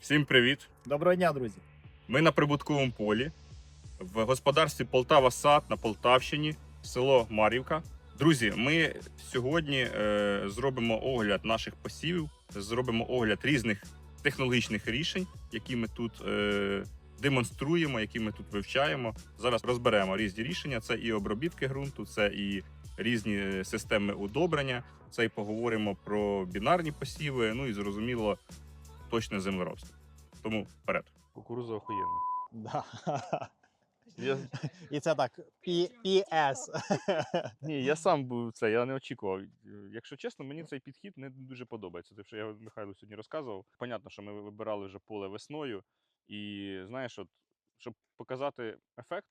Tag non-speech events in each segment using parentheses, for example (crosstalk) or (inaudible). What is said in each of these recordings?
Всім привіт! Доброго дня, друзі. Ми на прибутковому полі в господарстві Полтава Сад на Полтавщині, село Мар'ївка. Друзі, ми сьогодні е, зробимо огляд наших посівів, зробимо огляд різних технологічних рішень, які ми тут е, демонструємо, які ми тут вивчаємо. Зараз розберемо різні рішення. Це і обробітки ґрунту, це і різні е, системи удобрення. Це і поговоримо про бінарні посіви. Ну і зрозуміло, точне землеробство. Тому вперед. Кукуруза охуєнна. Да. Я, І це так. PS. ні, я сам був це, я не очікував. Якщо чесно, мені цей підхід не дуже подобається. Те, що я Михайлу сьогодні розказував. Понятно, що ми вибирали вже поле весною, і знаєш, от, щоб показати ефект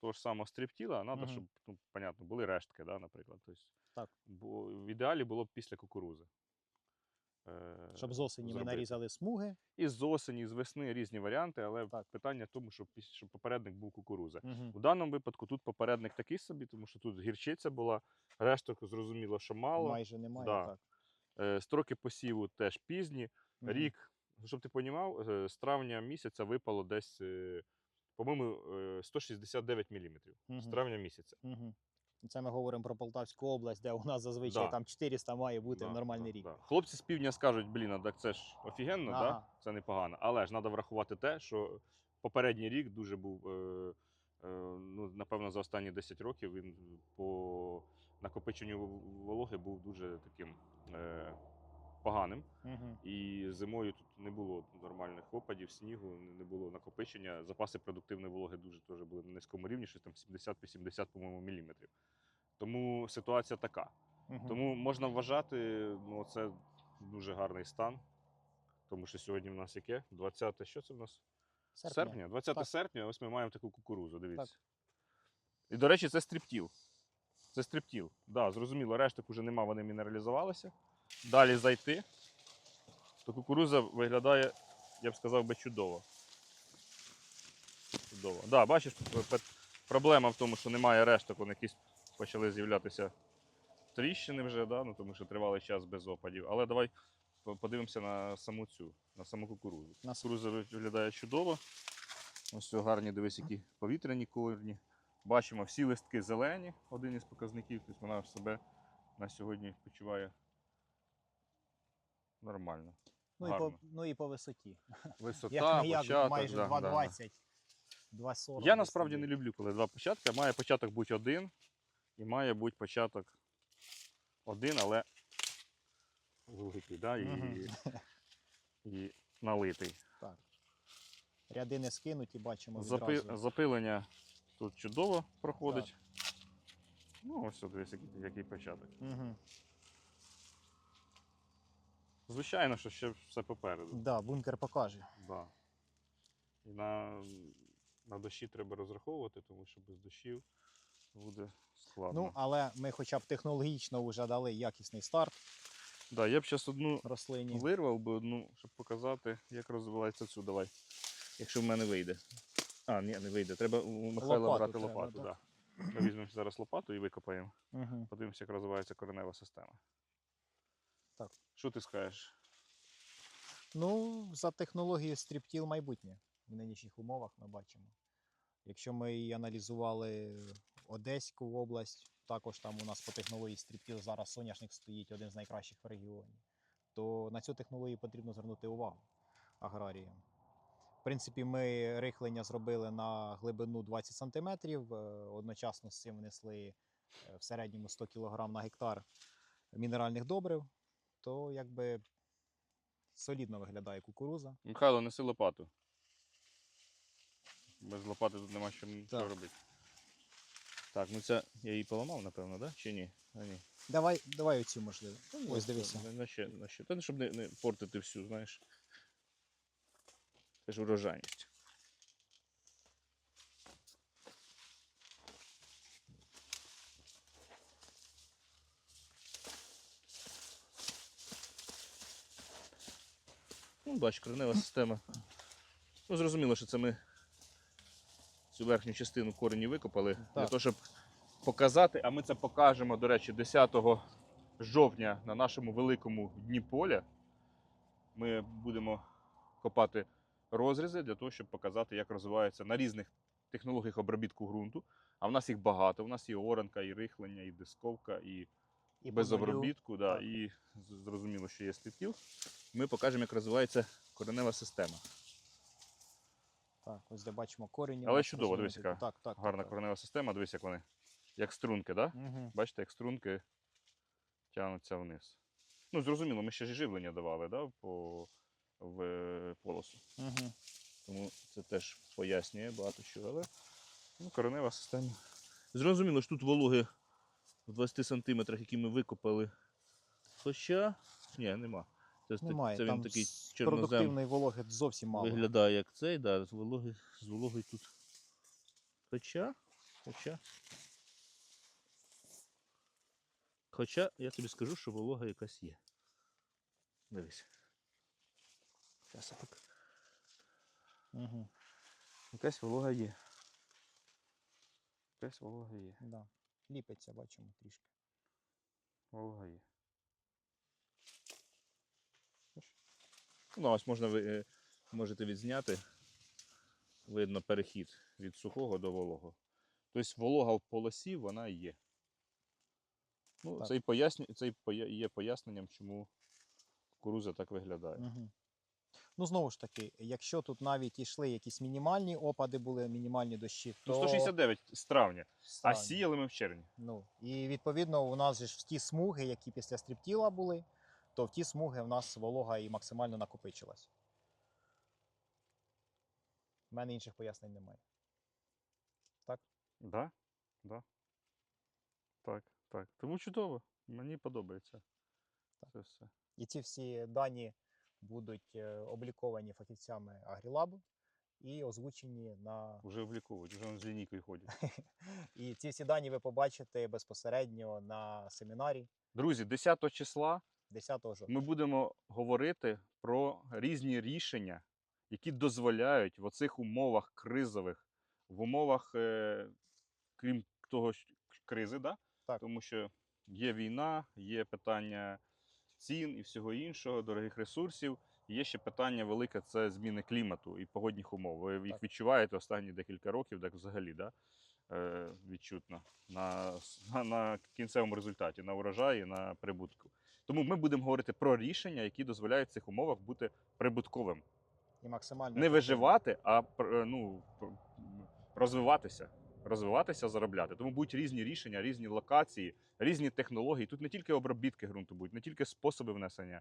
того ж самого стріптіла, треба, щоб ну, понятно, були рештки, да, наприклад. Тобто, Так. Бо в ідеалі було б після кукурузи. Щоб з осені ми нарізали смуги. І з осені, і з весни різні варіанти, але Так. питання в тому, щоб, щоб попередник був кукуруза. Угу. У даному випадку тут попередник такий собі, тому що тут гірчиця була, решток зрозуміло, що мало. Майже немає. Да. Так. Е, Строки посіву теж пізні. Мгм. Рік, щоб ти понімав, е, з травня місяця випало десь, е, по-моєму, е, 169 мм. З травня місяця. Мгм. Це ми говоримо про Полтавську область, де у нас зазвичай Да. там 400 має бути Да, нормальний да, рік. да. Хлопці з півдня скажуть, блін, а так це ж офігенно, да? Це непогано. Але ж треба врахувати те, що попередній рік дуже був, е, е, ну, напевно, за останні 10 років він по накопиченню вологи був дуже таким е, поганим. Угу. І зимою тут не було нормальних опадів, снігу, не було накопичення. Запаси продуктивної вологи дуже теж були на низькому рівні, щось там 70-80, по-моєму, міліметрів. Тому ситуація така. Тому можна вважати, ну це дуже гарний стан. Тому що сьогодні в нас яке? 20, що це в нас? Серпня. 20 Так. серпня, ось ми маємо таку кукурузу, дивіться. І, до речі, це стріптіл. Це стріптіл. Да, зрозуміло, решток уже нема, вони мінералізувалися. Далі зайти, то кукуруза виглядає, я б сказав би, чудово. Чудово. Да, бачиш, проблема в тому, що немає решток, вони якісь почали з'являтися тріщини вже, да? ну, тому що тривалий час без опадів. Але давай подивимося на саму цю, на саму кукурузу. На Кукуруза виглядає чудово. Ось ось гарні, дивись, які повітряні корні. Бачимо, всі листки зелені, один із показників, тобто вона себе на сьогодні почуває нормально. Ну і, по, ну і по висоті. (laughs) Висота, Як не як, початок. майже да, да, да. 2,20, 2,40. Я насправді не люблю, коли два початки. Має початок бути один, і має бути початок один, але великий, да? і, Мгм. і налитий. Ряди не скинуті, бачимо Запи... Запилення тут чудово проходить. Ну, ось дивись, який, який початок. Угу. Звичайно, що ще все попереду. Да, бункер покаже. Да. І на, на дощі треба розраховувати, тому що без дощів буде складно. Ну, але ми хоча б технологічно вже дали якісний старт да, я б зараз одну рослині. вирвав би одну, щоб показати, як розвивається цю. Давай. Якщо в мене вийде. А, ні, не вийде. Треба у Михайла Лопату брати треба, лопату. так? Да. Ми візьмемо зараз лопату і викопаємо. Угу. Подивимося, як розвивається коренева система. Так. Що ти скажеш? Ну, за технологією стріптіл майбутнє в нинішніх умовах ми бачимо. Якщо ми і аналізували Одеську область, також там у нас по технології стріптіл зараз соняшник стоїть один з найкращих в регіоні, то на цю технологію потрібно звернути увагу аграріям. В принципі, ми рихлення зробили на глибину 20 см, одночасно з цим внесли е, в середньому 100 кг на гектар мінеральних добрив, то якби солідно виглядає кукуруза. Михайло, неси лопату. Без лопати тут нема що Так. робити. Так, ну це я її поламав, напевно, да? Чи ні? А, ні. Давай, давай оцю можливо. Ось дивися. На, на ще, на ще. Та не, щоб не, не портити всю, знаєш. Це ж урожайність. Ну, бач, коренева система. Ну, зрозуміло, що це ми цю верхню частину корені викопали для того, щоб показати, а ми це покажемо, до речі, 10 жовтня на нашому великому дні поля. Ми будемо копати розрізи для того, щоб показати, як розвивається на різних технологіях обробітку ґрунту. А в нас їх багато. У нас і оранка, і рихлення, і дисковка, і, І без по обробітку. Да, так. і зрозуміло, що є стріптіл. Ми покажемо, як розвивається коренева система. Так, ось де бачимо корінь. у Але чудово, дивись, яка так, так, Гарна так, коренева система. Дивись, як вони. Як струнки, да? Угу. Бачите, як струнки тягнуться вниз. Ну, зрозуміло, ми ще ж живлення давали да, по, в е, полосу. Угу. Тому це теж пояснює багато що, але ну, коренева система. Зрозуміло, що тут вологи в 20 сантиметрах, які ми викопали. Хоча. Ні, нема. Це, Немає, це він там такий чорнозем продуктивної вологи зовсім мало. виглядає як цей, да, з вологи, з вологою тут. Хоча, хоча. Хоча я тобі скажу, що волога якась є. Дивись. Зараз я так. Угу. Якась волога є. Якась волога є. Да. Ліпиться, бачимо трішки. Волога є. Ну, ось можна ви е, можете відзняти. Видно перехід від сухого до вологого. Тобто волога в полосі вона є. Ну, Так. це, і поясню, це і є поясненням, чому кукуруза так виглядає. Угу. Ну, знову ж таки, якщо тут навіть йшли якісь мінімальні опади, були мінімальні дощі, то Ну, 169 з травня, а стані. сіяли ми в червні. Ну, і відповідно у нас же ж в ті смуги, які після стріптіла були, то в ті смуги в нас волога і максимально накопичилась. У мене інших пояснень немає. Да? Да. Так, так. Тому чудово. Мені подобається. Це все. І ці всі дані будуть е, обліковані фахівцями Агрілабу і озвучені на. Уже обліковують, вже з лінійкою ходять. (laughs) І ці всі дані ви побачите безпосередньо на семінарі Друзі, 10 числа 10 жовтня. ми будемо говорити про різні рішення, які дозволяють в оцих умовах кризових, в умовах, е, крім того, кризи, да? Так. тому що є війна, є питання цін і всього іншого, дорогих ресурсів. Є ще питання велике це зміни клімату і погодних умов. Ви їх Так. відчуваєте останні декілька років, так взагалі, да? е, відчутно на, (laughs) на, на кінцевому результаті, на урожаї, на прибутку. Тому ми будемо говорити про рішення, які дозволяють в цих умовах бути прибутковим. І максимально Не виживати, а пр- ну, розвиватися. Розвиватися, заробляти. Тому будуть різні рішення, різні локації, різні технології. Тут не тільки обробітки ґрунту будуть, не тільки способи внесення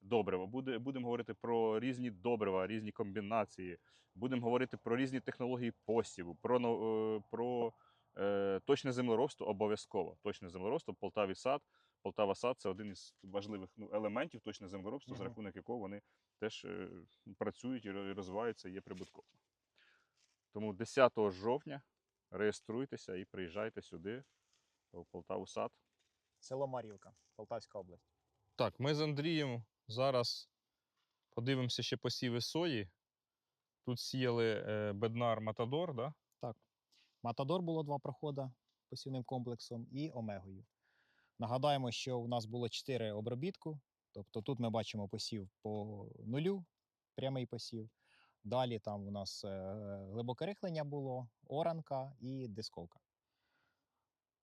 добрива. Буде, будемо говорити про різні добрива, різні комбінації. Будемо говорити про різні технології посіву, про, е, про е, точне землеробство обов'язково. Точне землеробство, Полтаві сад. Полтава сад це один із важливих ну, елементів точне землеробства, за рахунок якого вони теж е, працюють і розвиваються, і є прибутковими. Тому 10 жовтня реєструйтеся і приїжджайте сюди, в Полтаву сад. Село Марівка, Полтавська область. Так, ми з Андрієм зараз подивимося ще посіви сої. Тут сіяли е, Беднар Матадор, да? Матадор було два проходи посівним комплексом і омегою. Нагадаємо, що у нас було 4 обробітку. Тобто тут ми бачимо посів по нулю, прямий посів. Далі там у нас е, глибоке рихлення було, оранка і дисковка.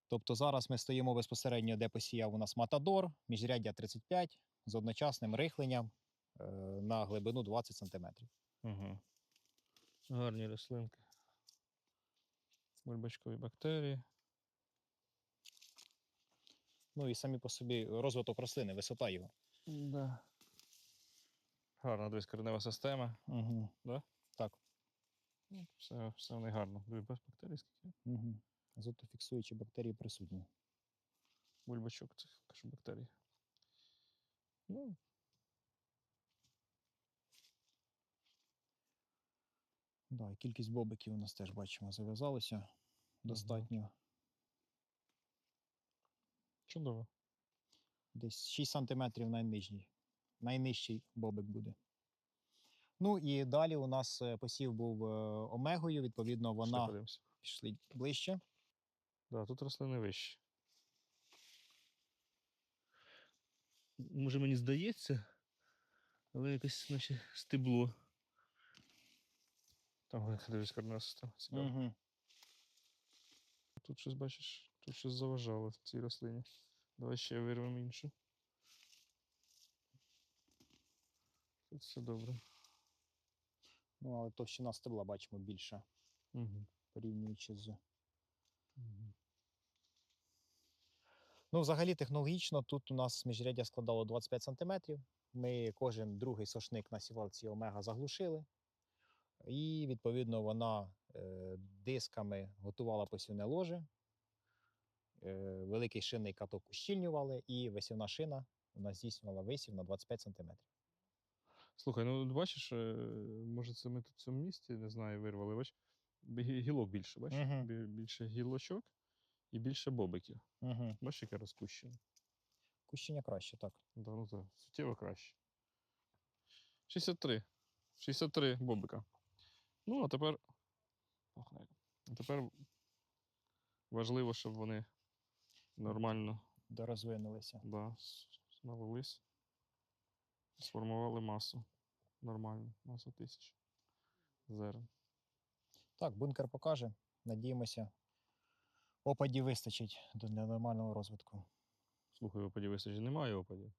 Тобто зараз ми стоїмо безпосередньо, де посіяв у нас Матадор, міжряддя 35 з одночасним рихленням е, на глибину 20 см. Угу. Гарні рослинки. Бульбачкові бактерії. Ну і самі по собі розвиток рослини, висота його. Да. Гарна дивись, коренева система. Угу. Да? Так. Ну, Все, все в них гарно. Дивись, без бактерій скільки. Угу. Азотофіксуючі бактерії присутні. Бульбачок цих кажу, бактерій. Ну, Да, і кількість бобиків у нас теж бачимо зав'язалося достатньо. чудово. Десь 6 см найнижній. Найнижчий бобик буде. Ну і далі у нас е, посів був е, омегою, відповідно, вона подивимося. пішли ближче. Да, тут рослини вищі. Може мені здається, але якесь наче стебло Ой, дивись, корнева система. Цікаво. Угу. Тут щось бачиш, тут щось заважало в цій рослині. Давай ще вирвемо іншу. Тут все добре. Ну, але товщина стебла бачимо більша, Угу. порівнюючи з. Угу. Ну, взагалі, технологічно тут у нас міжряддя складало 25 см. Ми кожен другий сошник на сівалці омега заглушили. І, відповідно, вона е, дисками готувала посівне ложе. Е, великий шинний каток ущільнювали, і висівна шина у нас здійснювала висів на 25 см. Слухай, ну бачиш, е, може це ми тут в цьому місці, не знаю, вирвали. Бач, гілок більше, бачиш? Бі- Більше гілочок і більше бобиків. Угу. Бачиш, яке розпущене. Кущення краще, так. Да, ну так, суттєво краще. 63. 63 бобика. Ну, а тепер. А тепер важливо, щоб вони нормально Дорозвинулися. да, налились. Сформували масу. Нормальну, масу тисяч зерен. Так, бункер покаже. Надіємося, опадів вистачить для нормального розвитку. Слухай, опадів вистачить. Немає опадів.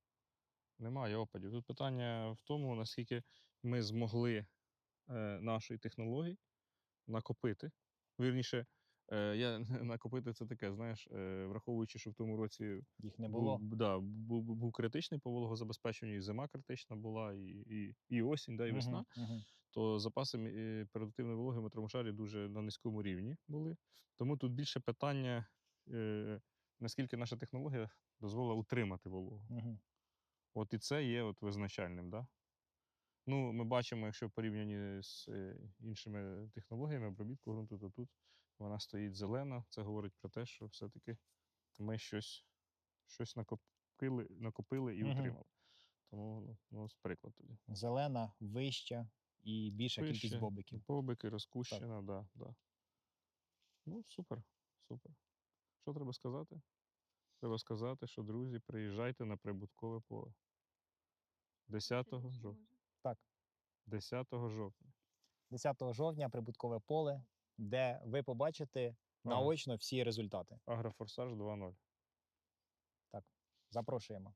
Немає опадів. Тут питання в тому, наскільки ми змогли е, нашої технології накопити. Вірніше, я (laughs) накопити це таке, знаєш, е, враховуючи, що в тому році Їх не був, було. б- да, був, був, був критичний по вологозабезпеченню, і зима критична була, і, і, і осінь, да, і весна. Мгм, мгм. то запаси е, передуктивної вологи в метровому шарі дуже на низькому рівні були. Тому тут більше питання, е, наскільки наша технологія дозволила утримати вологу. Мгм. От і це є от визначальним. Да? Ну, ми бачимо, якщо в порівнянні з е, іншими технологіями обробітку ґрунту, то тут вона стоїть зелена. Це говорить про те, що все-таки ми щось, щось накопили, накопили і Мгм. утримали. Тому ну, ну, ось приклад тобі. Зелена, вища і більша кількість Вище. бобиків. Бобики розкущена, да, да. Ну, супер, супер. Що треба сказати? Треба сказати, що друзі, приїжджайте на прибуткове поле. 10 жовтня. Так. 10 жовтня. 10 жовтня прибуткове поле, де ви побачите Ага. наочно всі результати. Агрофорсаж 2.0. Запрошуємо.